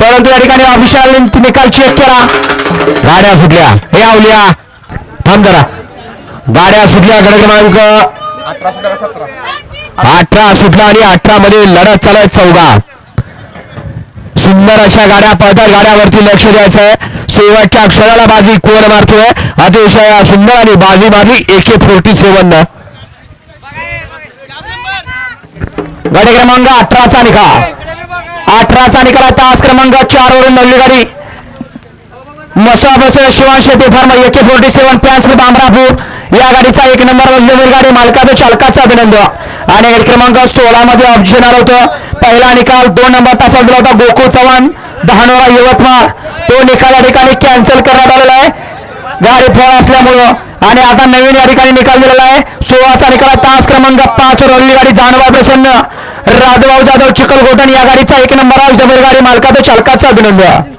परंतु या ठिकाणी ऑफिशियल निकाल चेक केला गाड्या सुटल्या. हे आवल्या थांब जरा. गाड्या सुटल्या गड क्रमांक अठरा सुटला आणि अठरा मध्ये लढत चालत चौघा. सुंदर अशा गाड्या पळतात गाड्यावरती लक्ष द्यायचं आहे शेवटच्या अक्षराला बाजी कोण मारतोय? अतिशय सुंदर आणि बाजी मारली एके फोर्टी सेवन. गाडी क्रमांक अठराचा निकाल. अठराचा निकाल तास क्रमांक चार वरून नवली गाडी मसा शिवान शेती फार्म एके फोर्टी सेवन पॅन्स बांबरापूर या गाडीचा एक नंबर वजलेली गाडी मालकाचं चालकाचं अभिनंदन. आणि गाडी क्रमांक सोळा मध्ये ऑप्शन आलं होतं. पहिला निकाल दोन नंबर तासात दिला होता गोकुळ चव्हाण दहानोरा यवतमाळ. तो निकाल या ठिकाणी कॅन्सल करण्यात आलेला आहे. गाडी फळ असल्यामुळं. आणि आता नवीन या ठिकाणी निकाल दिलेला आहे. सोळाचा निकाल तास क्रमांक पाच रोली गाडी जानवा प्रसन्न. राजभाऊ जाधव चिखलकोटण या गाडीचा एक नंबर आज डबल गाडी मालकाचा चालकाचा अभिनंदन.